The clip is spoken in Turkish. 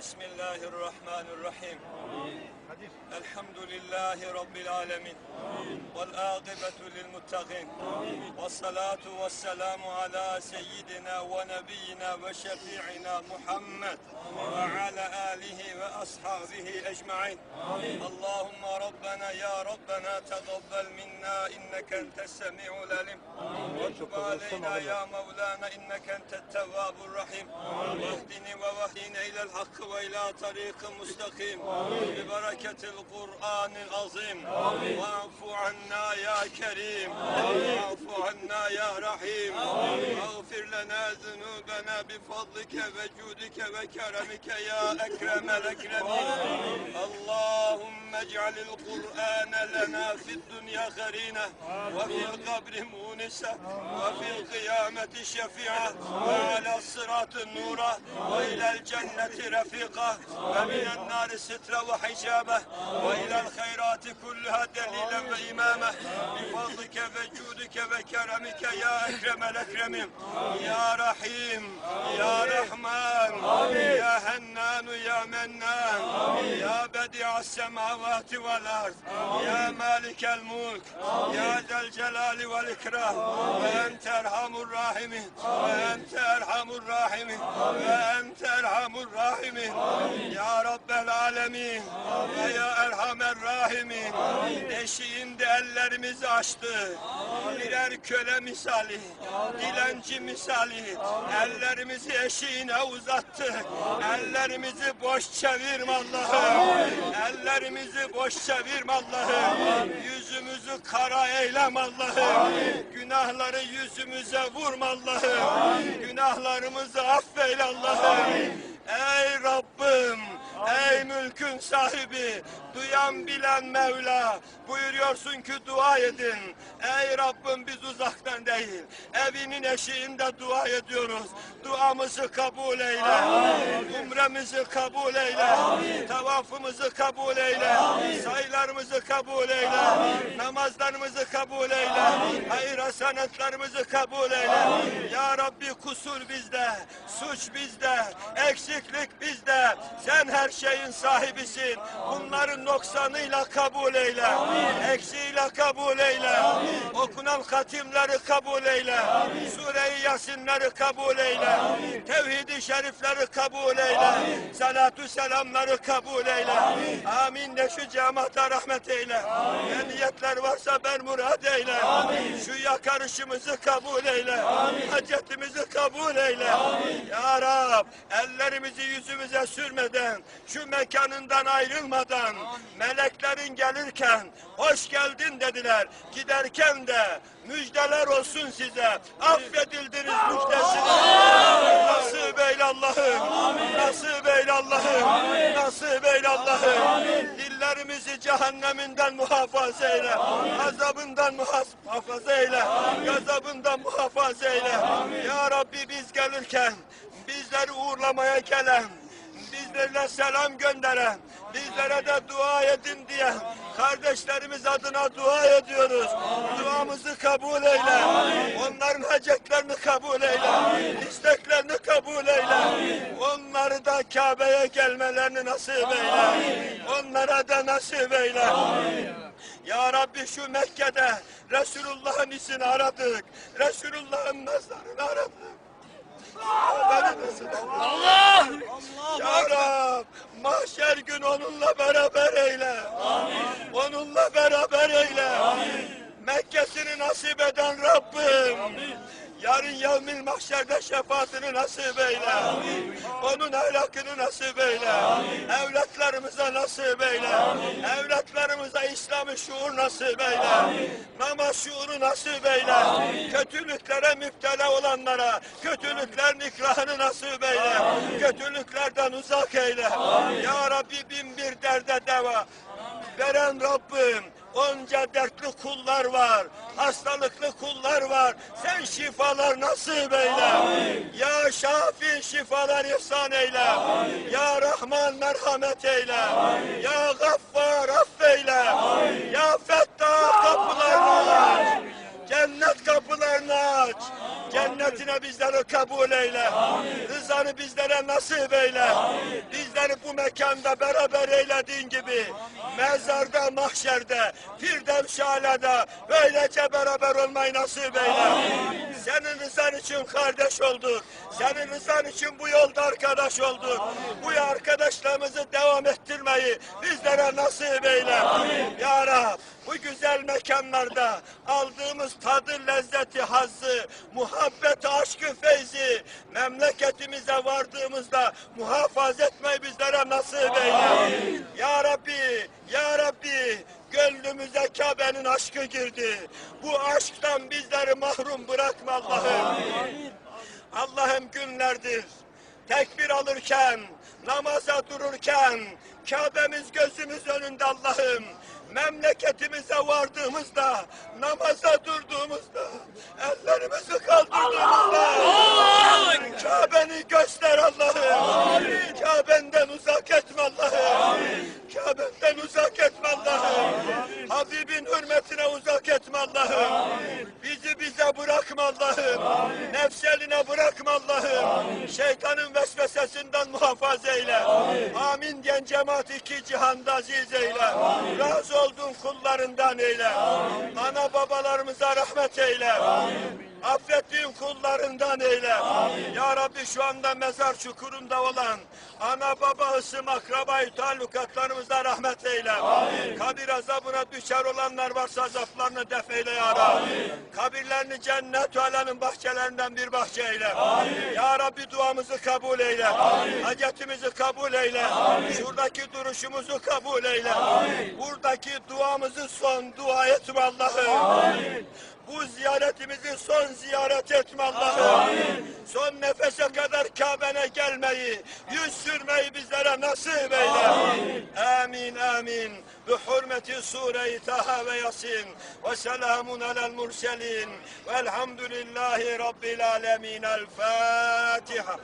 بسم الله الرحمن الرحيم. الحمد لله رب العالمين. والآقبة للمتقين. والصلاة والسلام على سيدنا ونبينا وشفيعنا محمد وعلى آله وأصحابه أجمعين. اللهم ربنا يا ربنا تقبل منا إنك أنت السميع العليم. وتب علينا يا مولانا إنك أنت التواب الرحيم. واهدني ووهدنا إلى الحق وإلى طريق مستقيم. ببركة القرآن العظيم. واعف عنا يا كريم. واعف عنا يا رحيم. واغفر لنا ذنوبنا بفضلك وجودك وكرمك يا أكرم الأكرمين. اللهم اجعل القرآن لنا في الدنيا خرينة وفي القبر مونسة وفي القيامة شفيعة وعلى الصراط نورا وإلى الجنة رفيقة ومن النار سترة وحجابة وإلى الخيرات كلها دليلا وإمامة بفضلك وجودك وكرمك يا أكرم الأكرمين. يا رحيم يا رحمن يا هنان يا منان يا بديع السماوات والأرض يا مالك الملك يا ذا الجلال والإكرام وأنت أرحم الراحمين وأنت أرحم الراحمين وأنت أرحم Gafur Rahimi Amin. Ya Rabbel Alemin Amin. ve Ya Erhamer Rahimi Amin. Eşiğinde ellerimizi açtı. Amin. Birer köle misali, Amin. dilenci misali Amin. ellerimizi eşiğine uzattı. Amin. Ellerimizi boş çevirme Allah'ım. Ellerimizi boş çevirme Allah'ım. Yüzümüzü kara eyleme Allah'ım. Günahları yüzümüze vurma Allah'ım. Günahlarımızı affeyle Allah'ım ey Rabbim Ey mülkün sahibi, duyan bilen Mevla, buyuruyorsun ki dua edin. Ey Rabbim biz uzaktan değil, evinin eşiğinde dua ediyoruz. Duamızı kabul eyle, umremizi kabul eyle, tavafımızı kabul eyle, sayılarımızı kabul eyle, namazlarımızı kabul eyle, hayır hasenetlerimizi kabul eyle. Ya Rabbi kusur bizde, suç bizde, eksiklik bizde. Sen her şeyin sahibisin. Bunların noksanıyla kabul eyle. Eksiğiyle kabul eyle. Okunan hatimleri kabul eyle. Sure-i Yasinleri kabul eyle. Tevhid-i şerifleri kabul eyle. Salatü selamları kabul eyle. Amin de şu cemaate rahmet eyle. Ne niyetler varsa ben murad eyle. Şu yakarışımızı kabul eyle. Hacetimizi kabul eyle. Ya Rab ellerimizi yüzümüze sürmeden şu mekanından ayrılmadan meleklerin gelirken hoş geldin dediler. Giderken de müjdeler olsun size. Affedildiniz müjdesini. Nasip eyle Allah'ım. Nasip eyle Allah'ım. Nasip eyle Allah'ım. Dillerimizi cehenneminden muhafaza eyle. Azabından muhafaza eyle. Gazabından muhafaza eyle. Ya Rabbi biz gelirken bizleri uğurlamaya gelen bizlerle selam gönderen, bizlere de dua edin diye kardeşlerimiz adına dua ediyoruz. Duamızı kabul eyle. Onların hacetlerini kabul eyle. isteklerini kabul eyle. Onları da Kabe'ye gelmelerini nasip eyle. Onlara da nasip eyle. Ya Rabbi şu Mekke'de Resulullah'ın isini aradık. Resulullah'ın mezarını aradık. Allah! Ya Rab, mahşer gün onunla beraber eyle. Onunla beraber eyle. Mekke'sini nasip eden Rabbim. Yarın yevmil mahşerde şefaatini nasip eyle. Onun ahlakını nasip eyle. Evlatlarımıza nasip eyle. Evlatlarımıza İslam'ı şuur nasip eyle. Namaz şuuru nasip eyle. Kötülüklere müptela olanlara kötülüklerin ikrahını nasip eyle. Kötülüklerden uzak eyle. Ya Rabbi bin bir derde deva veren Rabbim onca dertli kullar var, hastalıklı kullar var. Sen şifalar nasip eyle. Ya Şafi şifalar ihsan eyle. Ya Rahman merhamet eyle. Ya Gaffar affeyle. Ya Fettah kapılarını aç. Cennet kapılarını aç. Cennetine bizleri kabul eyle. Rızanı bizlere nasip eyle. Bizleri mekanda beraber eylediğin gibi mezarda, mahşerde, Firdevs-i Ala'da böylece beraber olmayı nasip eyle. Senin rızan için kardeş olduk. Senin rızan için bu yolda arkadaş olduk. Bu arkadaşlığımızı devam ettirmeyi bizlere nasip eyle. Ya Rab, bu güzel mekanlarda aldığımız tadı, lezzeti, hazzı, muhabbeti, aşkı, feyzi memleketimize vardığımızda muhafaza etmeyi bizlere nasip eyle. Ya Rabbi, Ya Rabbi, gönlümüze Kabe'nin aşkı girdi. Bu aşktan bizleri mahrum bırakma Allah'ım. Allah'ım günlerdir tekbir alırken, namaza dururken, Kabe'miz gözümüz önünde Allah'ım. Memleketimize vardığımızda, namaza durduğumuzda, ellerimizi kaldırdığımızda, Kabe'ni göster Allah'ım. Kabe'nden uzak etme Allah'ım. Kabe'nden uzak etme Allah'ım. Habibin hürmetine uzak etme Allah'ım. Bizi bize bırakma Allah'ım. Nefseline bırakma Allah'ım. Şeytanın vesvesesinden muhafaza eyle. Amin diyen cemaat iki cihanda aziz eyle. Razı olduğun kullarından eyle. Ana babalarımıza rahmet eyle. Affettiğin kullarından eyle. Ya Rabbi şu anda mezar çukurunda olan ana baba ısım akrabayı talukatlarımıza rahmet eyle. Kabir azabına düşer olanlar varsa azaplarını def eyle ya Rabbi. Kabirlerini cennet alemin bahçelerinden bir bahçe eyle. Ya Rabbi duamızı kabul eyle. Hacetimizi kabul eyle. Şuradaki duruşumuzu kabul eyle. Buradaki duamızı son dua etme Allah'ım. Bu ziyaretimizi son ziyaret etme Allah'ım. Son nefese kadar Kabe'ne gelmeyi, yüz sürmeyi bizlere nasip eyle. Amin amin. Bi بحرمة سورة تها وياسين وسلام على المرسلين والحمد لله رب العالمين الفاتحة.